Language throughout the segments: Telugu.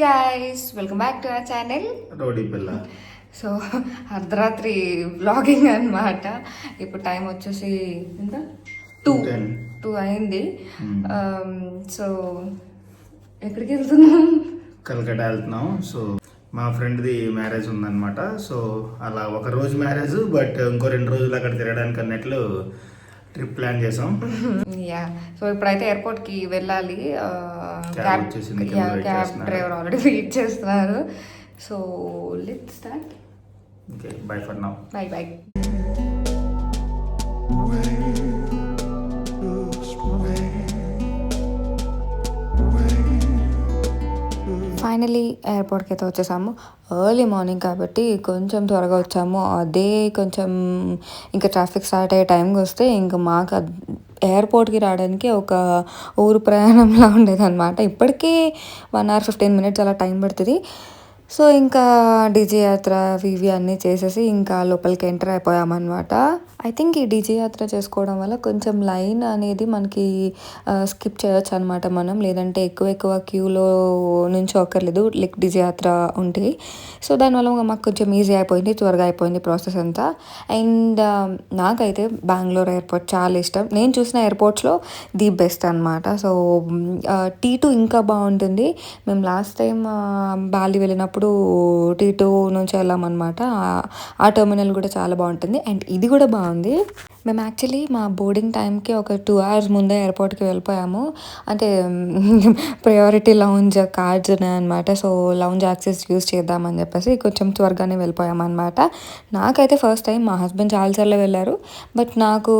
Guys welcome back to our channel rowdy పిల్ల. సో అర్ధరాత్రి బ్లాగింగ్ అన్నమాట. ఇప్పుడు టైం వచ్చేసి ఎంత? టూ. టూ అయింది. Hmm. సో ఎక్కడికి వెళ్తున్నాం? కలకట్టా వెళ్తున్నాం. సో మా ఫ్రెండ్ది మ్యారేజ్ ఉందన్నమాట. సో అలా ఒక రోజు మ్యారేజ్ బట్ ఇంకో రెండు రోజులు అక్కడ తిరగడానికి అన్నట్లు ట్రిప్ ప్లాన్ చేసాం. యా సో ఇప్పుడైతే వెళ్ళాలి. వచ్చేసింది, కింద wait క్యాబ్ చేస్తున్నారు. డ్రైవర్ ఆల్రెడీ వెయిట్ చేస్తున్నారు. So let start okay bye for now bye bye finally ఎయిర్పోర్ట్కి అయితే వచ్చేసాము. ఎర్లీ మార్నింగ్ కాబట్టి కొంచెం త్వరగా వచ్చాము. అదే కొంచెం ఇంకా ట్రాఫిక్ స్టార్ట్ అయ్యే టైంకి వస్తే ఇంకా మాకు ఎయిర్పోర్ట్కి రావడానికి ఒక ఊరు ప్రయాణంలా ఉండేదన్నమాట. ఇప్పటికీ వన్ అవర్ ఫిఫ్టీన్ మినిట్స్ అలా టైం పడుతుంది. సో ఇంకా డీజే యాత్ర అవి ఇవి అన్నీ చేసేసి ఇంకా లోపలికి ఎంటర్ అయిపోయామన్నమాట. ఐ థింక్ ఈ డీజే యాత్ర చేసుకోవడం వల్ల కొంచెం లైన్ అనేది మనకి స్కిప్ చేయొచ్చు అనమాట మనం. లేదంటే ఎక్కువ ఎక్కువ క్యూలో నుంచి ఒక్కర్లేదు లైక్ డీజే యాత్ర ఉంటే. సో దానివల్ల మాకు కొంచెం ఈజీ అయిపోయింది త్వరగా అయిపోయింది ప్రాసెస్ అంతా. అండ్ నాకైతే బెంగళూరు ఎయిర్పోర్ట్ చాలా ఇష్టం. నేను చూసిన ఎయిర్పోర్ట్స్లో ది బెస్ట్ అనమాట సో టీ టూ ఇంకా బాగుంటుంది. మేము లాస్ట్ టైం బాలి వెళ్ళినప్పుడు టీ టూ నుంచి వెళ్ళామన్నమాట ఆ టెర్మినల్ కూడా చాలా బాగుంటుంది. అండ్ ఇది కూడా బాగుంది. మేము యాక్చువల్లీ మా బోర్డింగ్ టైంకి ఒక టూ అవర్స్ ముందే ఎయిర్పోర్ట్కి వెళ్ళిపోయాము. అంటే ప్రయారిటీ లౌంజ్ కార్డ్స్ ఉన్నాయన్నమాట. సో లౌంజ్ యాక్సెస్ యూస్ చేద్దామని చెప్పేసి కొంచెం త్వరగానే వెళ్ళిపోయామన్నమాట నాకైతే ఫస్ట్ టైం మా హస్బెండ్ చాలాసార్లు వెళ్ళారు. బట్ నాకు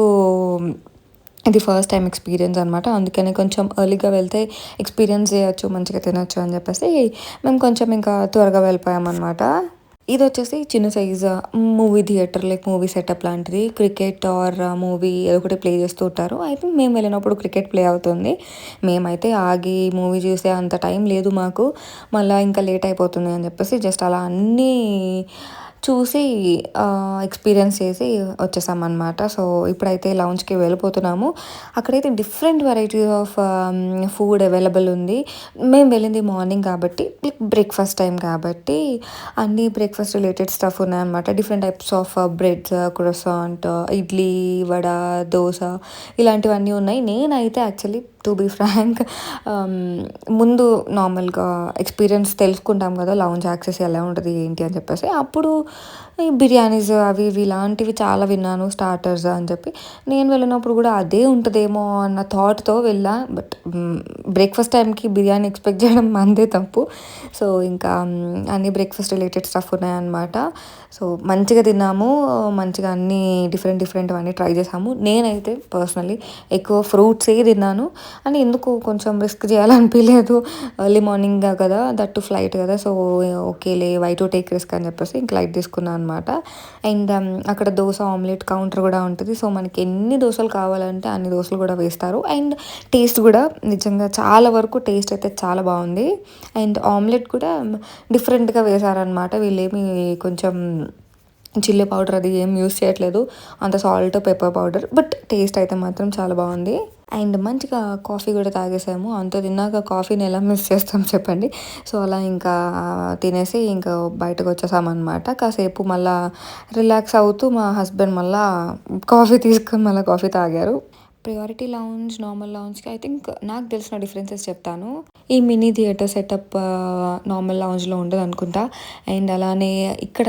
ఇది ఫస్ట్ టైం ఎక్స్పీరియన్స్ అనమాట అందుకని కొంచెం ఎర్లీగా వెళ్తే ఎక్స్పీరియన్స్ చేయొచ్చు మంచిగా తినొచ్చు అని చెప్పేసి మేము కొంచెం ఇంకా త్వరగా వెళ్ళిపోయామన్నమాట. ఇది వచ్చేసి చిన్న size movie theatre like movie setup లాంటిది. క్రికెట్ ఆర్ మూవీ ఏదో ఒకటి ప్లే చేస్తూ ఉంటారు. ఐ థింక్ మేము వెళ్ళినప్పుడు క్రికెట్ ప్లే అవుతుంది. మేమైతే ఆగి మూవీ చూసే అంత టైం లేదు మాకు. మళ్ళీ ఇంకా లేట్ అయిపోతుంది అని చెప్పేసి జస్ట్ అలా అన్నీ చూసి ఎక్స్పీరియన్స్ చేసి వచ్చేసామన్నమాట. సో ఇప్పుడైతే లౌంజ్కి వెళ్ళిపోతున్నాము. అక్కడైతే different varieties of food available ఉంది. మేము వెళ్ళింది మార్నింగ్ కాబట్టి బ్రేక్ఫాస్ట్ టైం కాబట్టి అన్ని బ్రేక్ఫాస్ట్ రిలేటెడ్ స్టఫ్ ఉన్నాయన్నమాట. Different types of breads croissant idli vada dosa ఇలాంటివన్నీ ఉన్నాయి. నేనైతే యాక్చువల్లీ టు బీ ఫ్రాంక్ ముందు నార్మల్గా ఎక్స్పీరియన్స్ తెలుసుకుంటాం కదా లౌంజ్ యాక్సెస్ ఎలా ఉంటుంది ఏంటి అని చెప్పేసి. అప్పుడు ఈ బిర్యానీస్ అవి ఇవి ఇలాంటివి చాలా విన్నాను స్టార్టర్స్ అని చెప్పి. నేను వెళ్ళినప్పుడు కూడా అదే ఉంటుందేమో అన్న థాట్తో వెళ్ళా. బట్ బ్రేక్ఫాస్ట్ టైంకి బిర్యానీ ఎక్స్పెక్ట్ చేయడం మందే తప్పు. సో ఇంకా అన్ని బ్రేక్ఫాస్ట్ రిలేటెడ్ స్టఫ్ ఉన్నాయన్నమాట. సో మంచిగా తిన్నాము. మంచిగా అన్ని డిఫరెంట్ డిఫరెంట్ అన్నీ ట్రై చేసాము. నేనైతే పర్సనలీ ఎక్కువ ఫ్రూట్సే తిన్నాను. అని ఎందుకు కొంచెం రిస్క్ చేయాలనిపించలేదు ఎర్లీ మార్నింగ్ కదా దట్టు ఫ్లైట్ కదా. సో ఓకేలే వై టు టేక్ రిస్క్ అని చెప్పేసి ఇంక లైట్ తీసుకున్నాను. అనమాట అండ్ um, అక్కడ దోశ ఆమ్లెట్ కౌంటర్ కూడా ఉంటుంది. సో మనకి ఎన్ని దోశలు కావాలంటే అన్ని దోశలు కూడా వేస్తారు. అండ్ టేస్ట్ కూడా నిజంగా చాలా వరకు టేస్ట్ అయితే చాలా బాగుంది. అండ్ ఆమ్లెట్ కూడా డిఫరెంట్గా వేశారనమాట వీళ్ళేమి కొంచెం చిల్లీ పౌడర్ అది ఏం యూస్ చేయట్లేదు. అంత salt pepper powder but taste అయితే మాత్రం చాలా బాగుంది. అండ్ మంచిగా కాఫీ కూడా తాగేసాము. అంత తిన్నాక కాఫీని ఎలా మిస్ చేస్తాం చెప్పండి. సో అలా ఇంకా తినేసి ఇంకా బయటకు వచ్చేసామన్నమాట కాసేపు మళ్ళీ రిలాక్స్ అవుతూ మా హస్బెండ్ మళ్ళీ కాఫీ తీసుకొని మళ్ళీ కాఫీ తాగారు. ప్రియారిటీ లౌంజ్ నార్మల్ లౌంజ్కి ఐ థింక్ నాకు తెలిసిన డిఫరెన్సెస్ చెప్తాను. ఈ మినీ థియేటర్ సెటప్ నార్మల్ లౌంజ్లో ఉండదు అనుకుంటా. అండ్ అలానే ఇక్కడ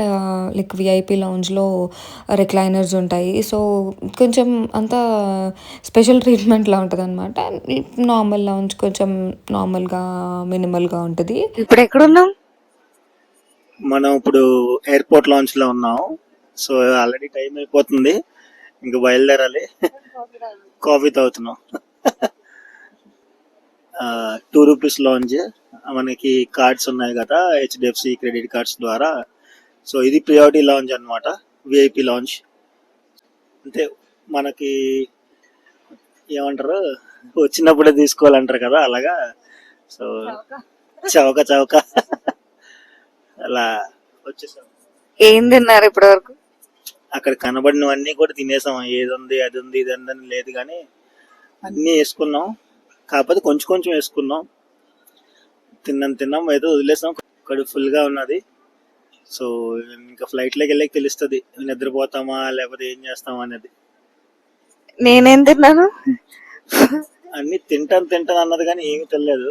లైక్ విఐపి లౌంజ్లో రిక్లైనర్స్ ఉంటాయి. సో కొంచెం అంత స్పెషల్ ట్రీట్మెంట్లా ఉంటుంది అనమాట నార్మల్ లౌంజ్ కొంచెం నార్మల్గా మినిమల్గా ఉంటుంది. ఇప్పుడు ఎక్కడున్నాం మనం ఇప్పుడు ఎయిర్పోర్ట్ లాంచ్లో ఉన్నాం. సో ఆల్రెడీ టైం అయిపోతుంది. ఇంకా బయలుదేరాలి. కాఫీ తాగుతున్నాం. టూ రూపీస్ లాంచ్ మనకి కార్డ్స్ ఉన్నాయి కదా హెచ్డిఎఫ్సి క్రెడిట్ కార్డ్స్ ద్వారా. సో ఇది ప్రియారిటీ లాంచ్ అన్నమాట విఐపి లాంచ్ అంటే మనకి ఏమంటారు వచ్చినప్పుడే తీసుకోవాలంటారు కదా అలాగా? సో చౌక చౌక అలా వచ్చేసాం. ఏం తిన్నారు ఇప్పటి వరకు అక్కడ కనబడినవన్నీ కూడా తినేసాం. ఏది ఉంది అది ఉంది ఇది ఉంది అని లేదు కానీ అన్నీ వేసుకున్నాం. కాకపోతే కొంచెం కొంచెం వేసుకున్నాం. తిన్నాం తిన్నాం ఏదో వదిలేసాం. కడుపు full గా ఉన్నది. సో ఇంకా ఫ్లైట్లోకి వెళ్ళి తెలుస్తుంది నిద్రపోతామా లేకపోతే ఏం చేస్తామా అనేది. నేనేం తిన్నాను? అన్ని తింటాను తింటాను అన్నది కానీ ఏమీ తెలియదు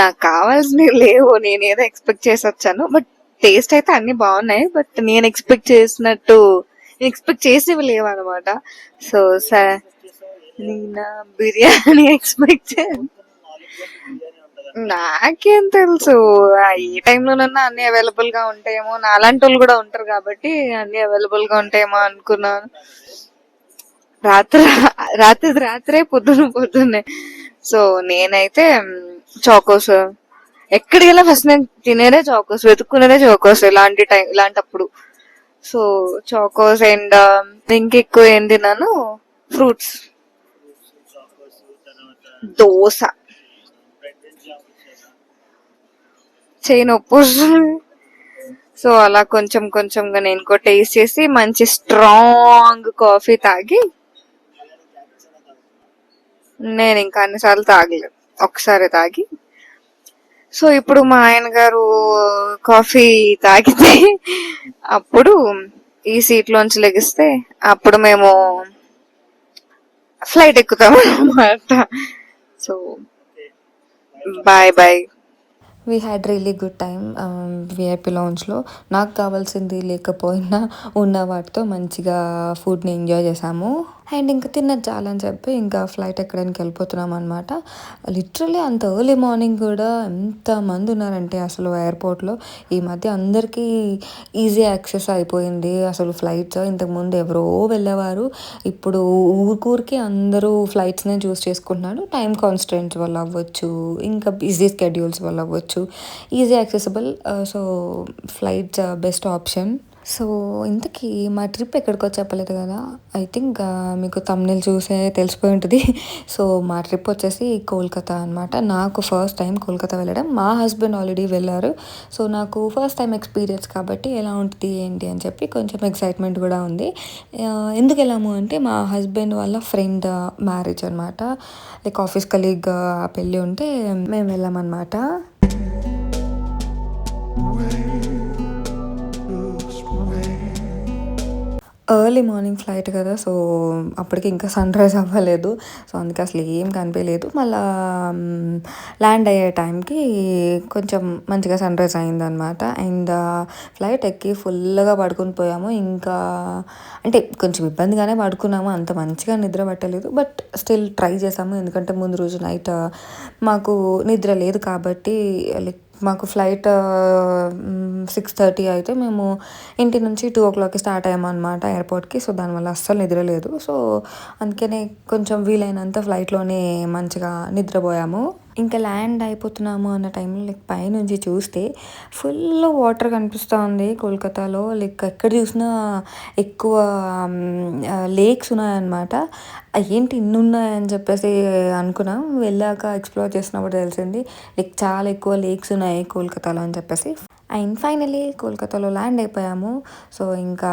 నాకు కావాల్సినవి లేవు. నేను ఏదో ఎక్స్పెక్ట్ చేసి వచ్చాను. బట్ టేస్ట్ అయితే అన్ని బాగున్నాయి బట్ నేను ఎక్స్పెక్ట్ చేసినట్టు ఎక్స్పెక్ట్ చేసేవి లేవు అనమాట సో సార్ నేను బిర్యానీ ఎక్స్పెక్ట్ నాకేం తెలుసు ఏ టైంలోనన్నా అన్ని అవైలబుల్గా ఉంటాయేమో నా అలాంటి వాళ్ళు కూడా ఉంటారు కాబట్టి అన్ని అవైలబుల్గా ఉంటాయేమో అనుకున్నాను. రాత్రి రాత్రి రాత్రే పొద్దున పొద్దున్నే. సో నేనైతే చాకోస్ ఎక్కడికి వెళ్ళా ఫస్ట్ నేను తినేదే చాకోస్ వెతుక్కునేదే చాకోస్ ఇలాంటి టైం ఇలాంటప్పుడు. సో చాకోస్ అండ్ ఇంకెక్కువ ఏం తిన్నాను? ఫ్రూట్స్ దోశ. చేయి నొప్పి సో అలా కొంచెం కొంచెంగా నేను కూడా టేస్ట్ చేసి మంచి స్ట్రాంగ్ కాఫీ తాగి నేను ఇంకా అన్నిసార్లు తాగలేదు. ఒకసారి తాగి సో ఇప్పుడు మా ఆయన గారు కాఫీ తాగితే అప్పుడు ఈ సీట్ లోంచి లెగిస్తే అప్పుడు మేము ఫ్లైట్ ఎక్కుతాం అన్నమాట. So bye bye. We had really good time VIP లాంచ్లో నాకు కావాల్సింది లేకపోయినా ఉన్న వాటితో మంచిగా ఫుడ్ని ఎంజాయ్ చేసాము. అండ్ ఇంకా తిన్నది చాలని చెప్పి ఇంకా ఫ్లైట్ ఎక్కడానికి వెళ్ళిపోతున్నాం అనమాట లిటరలీ అంత ఎర్లీ మార్నింగ్ కూడా ఎంత మంది ఉన్నారంటే అసలు ఎయిర్పోర్ట్లో ఈ మధ్య అందరికీ ఈజీ యాక్సెస్ అయిపోయింది. అసలు ఫ్లైట్స్ ఇంతకుముందు ఎవరో వెళ్ళేవారు. ఇప్పుడు ఊరికూరికి అందరూ ఫ్లైట్స్నే చూస్ చేసుకుంటున్నారు. టైం కాన్స్టెంట్స్ వల్ల అవ్వచ్చు ఇంకా బిజీ స్కెడ్యూల్స్ వల్ల అవ్వచ్చు. Easy accessible so flights best option so ఇంతకీ మా ట్రిప్ ఎక్కడికో చెప్పలేదు కదా. ఐ థింక్ మీకు తమిళ చూసే తెలిసిపోయి ఉంటుంది. సో మా ట్రిప్ వచ్చేసి కోల్కతా అనమాట నాకు ఫస్ట్ టైం కోల్కతా వెళ్ళడం. మా హస్బెండ్ ఆల్రెడీ వెళ్ళారు. సో నాకు ఫస్ట్ టైం ఎక్స్పీరియన్స్ కాబట్టి ఎలా ఉంటుంది ఏంటి అని చెప్పి కొంచెం ఎక్సైట్మెంట్ కూడా ఉంది. ఎందుకు వెళ్ళాము అంటే మా హస్బెండ్ వాళ్ళ ఫ్రెండ్ మ్యారేజ్ అనమాట లైక్ ఆఫీస్ కలీగ్ పెళ్ళి ఉంటే మేము వెళ్ళామన్నమాట. ఎర్లీ మార్నింగ్ ఫ్లైట్ కదా సో అప్పటికి ఇంకా సన్ రైజ్ అవ్వలేదు. సో అందుకే అసలు ఏం కనిపించలేదు మళ్ళా ల్యాండ్ అయ్యే టైంకి కొంచెం మంచిగా సన్ రైజ్ అయిందనమాట అండ్ ఫ్లైట్ ఎక్కి ఫుల్గా పడుకుని పోయాము. ఇంకా అంటే కొంచెం ఇబ్బందిగానే పడుకున్నాము. అంత మంచిగా నిద్ర పట్టలేదు. బట్ స్టిల్ ట్రై చేసాము. ఎందుకంటే ముందు రోజు నైట్ మాకు నిద్ర లేదు కాబట్టి లైక్ మాకు ఫ్లైట్ సిక్స్ థర్టీ అయితే మేము ఇంటి నుంచి టూ ఓ క్లాక్కి స్టార్ట్ అయ్యామన్నమాట ఎయిర్పోర్ట్కి. సో దానివల్ల అస్సలు నిద్రలేదు. సో అందుకనే కొంచెం వీలైనంత ఫ్లైట్లోనే మంచిగా నిద్రపోయాము. ఇంకా ల్యాండ్ అయిపోతున్నాము అన్న టైంలో లైక్ పైనుంచి చూస్తే ఫుల్ వాటర్ కనిపిస్తూ ఉంది కోల్కతాలో. లైక్ ఎక్కడ చూసినా ఎక్కువ లేక్స్ ఉన్నాయన్నమాట. ఏంటి ఇన్ని ఉన్నాయని చెప్పేసి అనుకున్నాం. వెళ్ళాక ఎక్స్ప్లోర్ చేసినప్పుడు తెలిసింది. లైక్ చాలా ఎక్కువ లేక్స్ ఉన్నాయి కోల్కతాలో అని చెప్పేసి. అండ్ ఫైనలీ కోల్కతాలో ల్యాండ్ అయిపోయాము. సో ఇంకా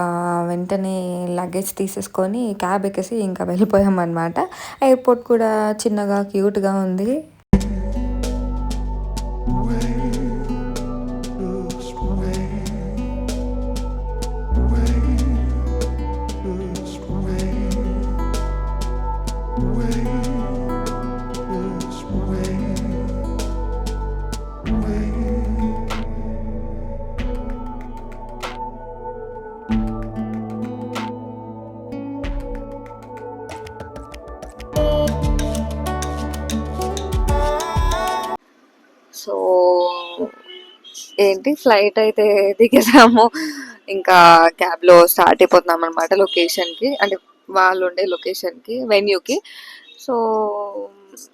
వెంటనే లగేజ్ తీసేసుకొని క్యాబ్ ఎక్కేసి ఇంకా వెళ్ళిపోయాం అనమాట ఎయిర్పోర్ట్ కూడా చిన్నగా క్యూట్గా ఉంది. సో ఏంటి ఫ్లైట్ అయితే దిగేసాము. ఇంకా క్యాబ్లో స్టార్ట్ అయిపోతున్నాం అనమాట లొకేషన్కి. అంటే వాళ్ళు ఉండే లొకేషన్కి వెన్యూ కి. సో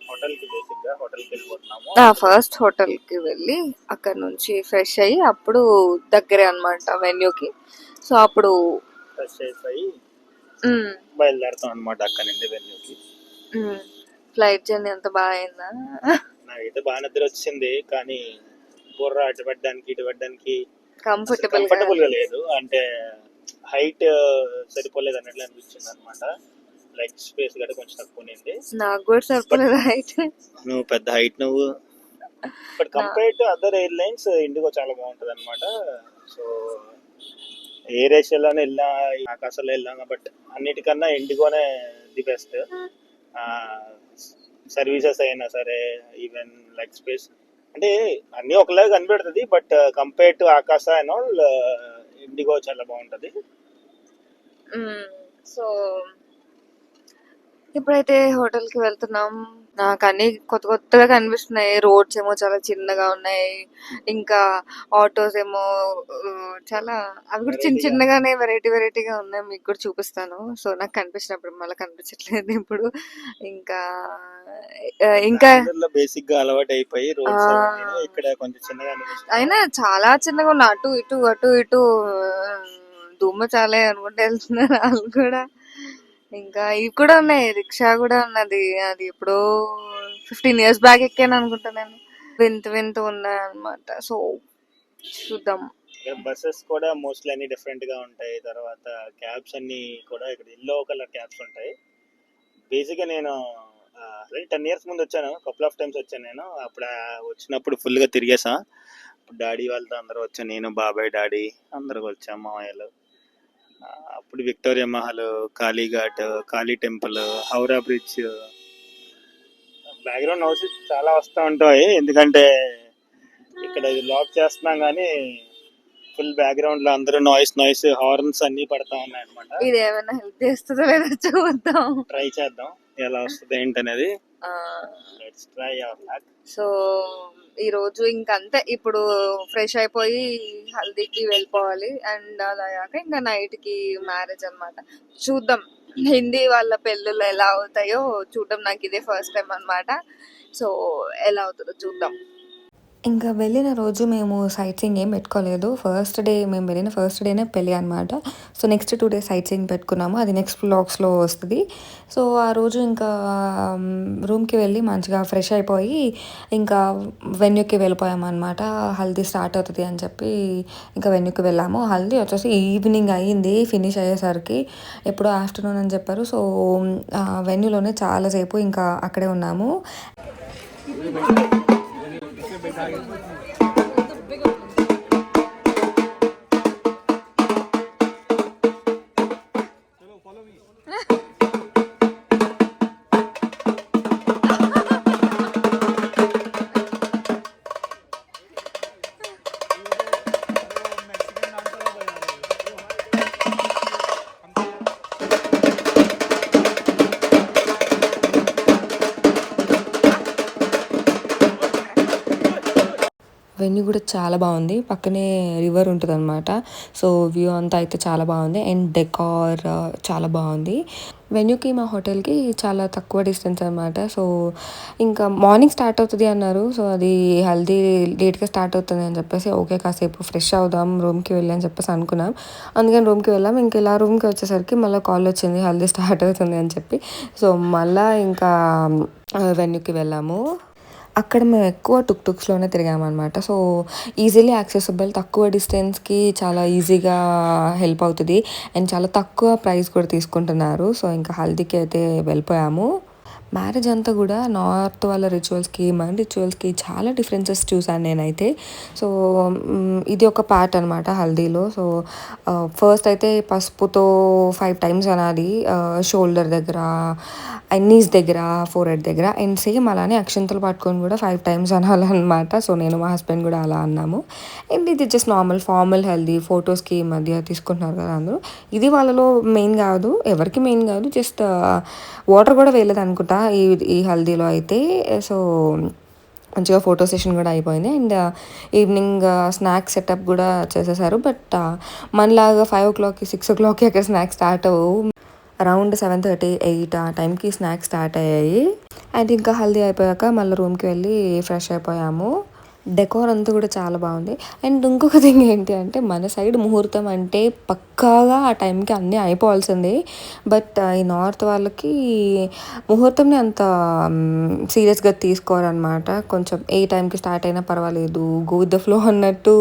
హోటల్కి హోటల్కి ఫస్ట్ హోటల్కి వెళ్ళి అక్కడ నుంచి ఫ్రెష్ అయ్యి అప్పుడు దగ్గరే అనమాట వెన్యూ కి. సో అప్పుడు ఫ్రెష్ అయిపోయి బయలుదేరుతాం అనమాట అక్కడ నుండి వెన్యూకి ఫ్లైట్ జర్నీ అంత బాగా అయిందా? నాకైతే బాగా నిద్ర వచ్చింది కానీ బుర్ర అటు పెట్టడానికి ఇటు పెట్టడానికి కంఫర్టబుల్ కంఫర్టబుల్గా లేదు. అంటే హైట్ సరిపోలేదు అన్నట్లు అనిపించింది అనమాట లైక్ స్పేస్ గట్రా కొంచెం తక్కువ ఉంది నాకు కూడా సరిపోలేదు అయితే నువ్వు పెద్ద హైట్ నువ్వు. But compare to other airlines IndiGo చాలా బాగుంటది అనమాట సో ఎయిర్ ఏషియాలోనే వెళ్ళినా ఆకాశంలో వెళ్ళాం బట్ అన్నిటికన్నా ఇండిగోనే ది బెస్ట్ సర్వీసెస్ అయినా సరే ఈవెన్ లైక్ స్పేస్ అంటే అన్నీ ఒకలాగా కనిపెడుతుంది but compare to Akasa and all IndiGo చాలా బాగుంటది. Mm, సో ఇప్పుడైతే హోటల్కి వెళ్తున్నాం. నాకు అన్ని కొత్త కొత్తగా కనిపిస్తున్నాయి. రోడ్స్ ఏమో చాలా చిన్నగా ఉన్నాయి. ఇంకా ఆటోస్ ఏమో చాలా అవి కూడా చిన్న. చిన్నగానే వెరైటీ వెరైటీగా ఉన్నాయి. మీకు కూడా చూపిస్తాను. సో నాకు కనిపించినప్పుడు మళ్ళీ కనిపించట్లేదు ఇప్పుడు. ఇంకా ఇంకా బేసిక్గా అలవాటు అయిపోయి. ఇక్కడ కొంచెం చిన్నగా అయినా చాలా చిన్నగా ఉన్నా అటు ఇటు అటు ఇటు దుమ్మ చాలే అనుకుంటే వెళ్తున్నారు వాళ్ళు కూడా. ఇంకా ఇవి కూడా ఉన్నాయి రిక్షా కూడా ఉన్నది. అది ఎప్పుడో ఫిఫ్టీన్ ఇయర్స్ బ్యాక్ ఎక్కాను అనుకుంటా నేను. వింత వింత ఉన్నాయి అనమాట సో చూద్దాం బస్సెస్ కూడా మోస్ట్లీ అన్ని డిఫరెంట్గా ఉంటాయి. తర్వాత క్యాబ్స్ అన్ని కూడా ఇక్కడ ఎల్లో కలర్ క్యాబ్స్ ఉంటాయి. బేసిక్గా నేను టెన్ ఇయర్స్ ముందు వచ్చాను. కపుల్ ఆఫ్ టైమ్స్ వచ్చాను నేను. అప్పుడు వచ్చినప్పుడు ఫుల్గా తిరిగేసా. డాడీ వాళ్ళతో అందరూ వచ్చాను నేను బాబాయ్ డాడీ అందరూ వచ్చాం మామయ్యలు. అప్పుడు Victoria Mahal Kalighat Kali temple Howrah bridge. Background house చాలా వస్తూ ఉంటాయి. ఎందుకంటే ఇక్కడ ఇది లాక్ చేస్తున్నాం కానీ ఫుల్ బ్యాక్గ్రౌండ్లో అందరూ నాయిస్ నాయిస్ హార్న్స్ అన్ని పడతా ఉన్నాయి అనమాట ఇది ఏమైనా హెల్ప్ చేస్తుందో లేదో చూద్దాం. ట్రై చేద్దాం. ఎలా వస్తుంది ఏంటనేది. సో ఈ రోజు ఇంకంతే. ఇప్పుడు ఫ్రెష్ అయిపోయి హల్దీకి వెళ్ళిపోవాలి. అండ్ అలా అయ్యాక ఇంకా నైట్కి మ్యారేజ్ అన్నమాట. చూద్దాం. హిందీ వాళ్ళ పెళ్ళిళ్ళు ఎలా అవుతాయో చూడడం నాకు ఇదే ఫస్ట్ టైం అన్నమాట. సో ఎలా అవుతుందో చూద్దాం. ఇంకా వెళ్ళిన రోజు మేము సైట్ సీయింగ్ ఏం పెట్టుకోలేదు. ఫస్ట్ డే మేము వెళ్ళిన ఫస్ట్ డేనే పెళ్ళి అనమాట so next two days sightseeing పెట్టుకున్నాము. అది నెక్స్ట్ బ్లాగ్స్లో వస్తుంది. సో ఆ రోజు ఇంకా um, రూమ్కి వెళ్ళి మంచిగా ఫ్రెష్ అయిపోయి ఇంకా వెన్యూకి వెళ్ళిపోయాము అనమాట హల్దీ స్టార్ట్ అవుతుంది అని చెప్పి ఇంకా వెన్యూకి వెళ్ళాము. హల్దీ వచ్చేసి ఈవినింగ్ అయ్యింది ఫినిష్ అయ్యేసరికి. ఎప్పుడో ఆఫ్టర్నూన్ అని చెప్పారు. సో వెన్యూలోనే చాలాసేపు ఇంకా అక్కడే ఉన్నాము. Saya. వెన్యూ కూడా చాలా బాగుంది. పక్కనే రివర్ ఉంటుంది అనమాట సో వ్యూ అంతా అయితే చాలా బాగుంది. అండ్ డెకార్ చాలా బాగుంది. వెన్యూకి మా హోటల్కి చాలా తక్కువ డిస్టెన్స్ అనమాట సో ఇంకా మార్నింగ్ స్టార్ట్ అవుతుంది అన్నారు. సో అది హెల్దీ లేట్గా స్టార్ట్ అవుతుంది అని చెప్పేసి ఓకే కాసేపు ఫ్రెష్ అవుదాం రూమ్కి వెళ్ళి అని చెప్పేసి అనుకున్నాం. అందుకని రూమ్కి వెళ్ళాం. ఇంక ఇలా రూమ్కి వచ్చేసరికి మళ్ళీ కాల్ వచ్చింది. హెల్దీ స్టార్ట్ అవుతుంది అని చెప్పి. సో మళ్ళీ ఇంకా వెన్యూకి వెళ్ళాము. అక్కడ మేము ఎక్కువ టుక్ టుక్స్లోనే తిరిగామన్నమాట. సో ఈజీలీ యాక్సెసిబుల్ తక్కువ డిస్టెన్స్కి చాలా ఈజీగా హెల్ప్ అవుతుంది. అండ్ చాలా తక్కువ ప్రైస్ కూడా తీసుకుంటున్నారు. సో ఇంకా హల్దీకి అయితే వెళ్ళిపోయాము. మ్యారేజ్ అంతా కూడా నార్త్ వాళ్ళ రిచువల్స్కి మన రిచువల్స్కి చాలా డిఫరెన్సెస్ చూసాను నేనైతే. సో ఇది ఒక పార్ట్ అనమాట హల్దీలో. సో ఫస్ట్ అయితే పసుపుతో ఫైవ్ టైమ్స్ అనాలి షోల్డర్ దగ్గర అండ్ నీస్ దగ్గర ఫోర్ హెడ్ దగ్గర. అండ్ సేమ్ అలానే అక్షంతలు పట్టుకొని కూడా ఫైవ్ టైమ్స్ అనాలన్నమాట. సో నేను మా హస్బెండ్ కూడా అలా అన్నాము. అండ్ ఇది జస్ట్ నార్మల్ ఫార్మల్ హెల్దీ ఫొటోస్కి ఈ మధ్య తీసుకుంటున్నారు కదా అందరూ. ఇది వాళ్ళలో మెయిన్ కాదు ఎవరికి మెయిన్ కాదు జస్ట్ వాటర్ కూడా వేయలేదు అనుకుంటా ఈ ఈ హల్దీలో అయితే సో మంచిగా ఫోటో సెషన్ కూడా అయిపోయింది. అండ్ ఈవినింగ్ స్నాక్స్ సెటప్ కూడా చేసేసారు. బట్ మనలాగా ఫైవ్ ఓ క్లాక్కి సిక్స్ ఓ క్లాక్కి అక్కడ స్నాక్స్ స్టార్ట్ అవ్వవు అరౌండ్ సెవెన్ థర్టీ ఎయిట్ ఆ టైంకి స్నాక్స్ స్టార్ట్ అయ్యాయి. అండ్ ఇంకా హల్దీ అయిపోయాక మళ్ళీ రూమ్కి వెళ్ళి ఫ్రెష్ అయిపోయాము. డెకోర్ అంతా కూడా చాలా బాగుంది. అండ్ ఇంకొక థింగ్ ఏంటి అంటే మన సైడ్ ముహూర్తం అంటే పక్కాగా ఆ టైంకి అన్నీ అయిపోవాల్సిందే. బట్ uh, ఈ నార్త్ వాళ్ళకి ముహూర్తంని అంత um, సీరియస్గా తీసుకోరనమాట కొంచెం ఏ టైంకి స్టార్ట్ అయినా పర్వాలేదు. గో విత్ ద ఫ్లో అన్నట్టు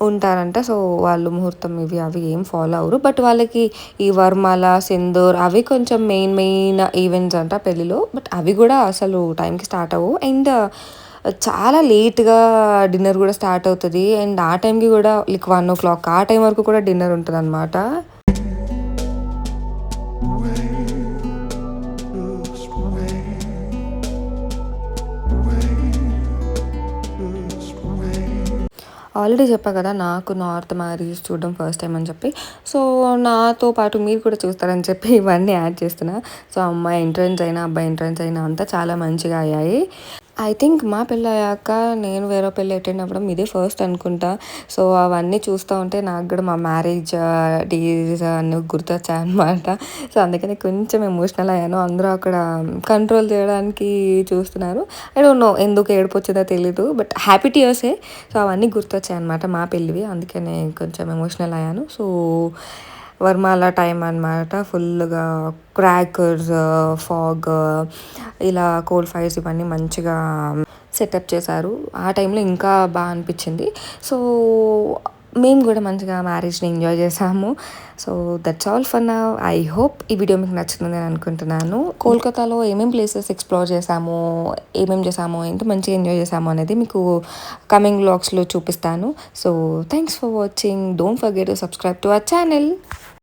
ఉంటారంట. సో వాళ్ళు ముహూర్తం ఇవి అవి ఏం ఫాలో అవరు బట్ వాళ్ళకి ఈ వర్మాల సింధూర్ అవి కొంచెం మెయిన్ మెయిన్ ఈవెంట్స్ అంట పెళ్ళిలో. బట్ అవి కూడా అసలు టైంకి స్టార్ట్ అవ్వవు. అండ్ చాలా లేట్గా డిన్నర్ కూడా స్టార్ట్ అవుతుంది. అండ్ ఆ టైంకి కూడా లైక్ వన్ ఓ క్లాక్ ఆ టైం వరకు కూడా డిన్నర్ ఉంటుంది అనమాట ఆల్రెడీ చెప్పా కదా నాకు నార్త్ మ్యారేజ్ చూడడం ఫస్ట్ టైం అని చెప్పి. సో నాతో పాటు మీరు కూడా చూస్తారని చెప్పి ఇవన్నీ యాడ్ చేస్తున్నా. సో అమ్మాయి ఎంట్రన్స్ అయినా అబ్బాయి ఎంట్రన్స్ అయినా అంతా చాలా మంచిగా అయ్యాయి. ఐ థింక్ మా పెళ్ళి అయ్యాక నేను వేరే పెళ్ళి అటెండ్ అవ్వడం ఇదే ఫస్ట్ అనుకుంటా. సో అవన్నీ చూస్తూ ఉంటే నాకు కూడా మా మ్యారేజ్ డేస్ అన్నీ గుర్తొచ్చాయి అనమాట సో అందుకని కొంచెం ఎమోషనల్ అయ్యాను. అందరూ అక్కడ కంట్రోల్ చేయడానికి చూస్తున్నారు. ఐ డోంట్ నో ఎందుకు ఏడుపు వచ్చిందో తెలీదు బట్ హ్యాపీ టీయర్సే సో అవన్నీ గుర్తొచ్చాయి అనమాట మా పెళ్ళివి. అందుకనే కొంచెం ఎమోషనల్ అయ్యాను. సో వర్మాల టైం అనమాట ఫుల్గా క్రాకర్స్ ఫాగ్ ఇలా కోల్డ్ ఫైర్స్ ఇవన్నీ మంచిగా సెటప్ చేశారు. ఆ టైంలో ఇంకా బాగా అనిపించింది. సో మేము కూడా మంచిగా మ్యారేజ్ని ఎంజాయ్ చేసాము సో దట్స్ ఆల్ ఫర్ నా ఐ హోప్ ఈ వీడియో మీకు నచ్చుతుంది అని అనుకుంటున్నాను. కోల్కతాలో ఏమేమి ప్లేసెస్ ఎక్స్ప్లోర్ చేసాము ఏమేమి చేసాము ఎంత మంచిగా ఎంజాయ్ చేసాము అనేది మీకు కమింగ్ బ్లాగ్స్లో చూపిస్తాను. So thanks for watching don't forget to subscribe to our channel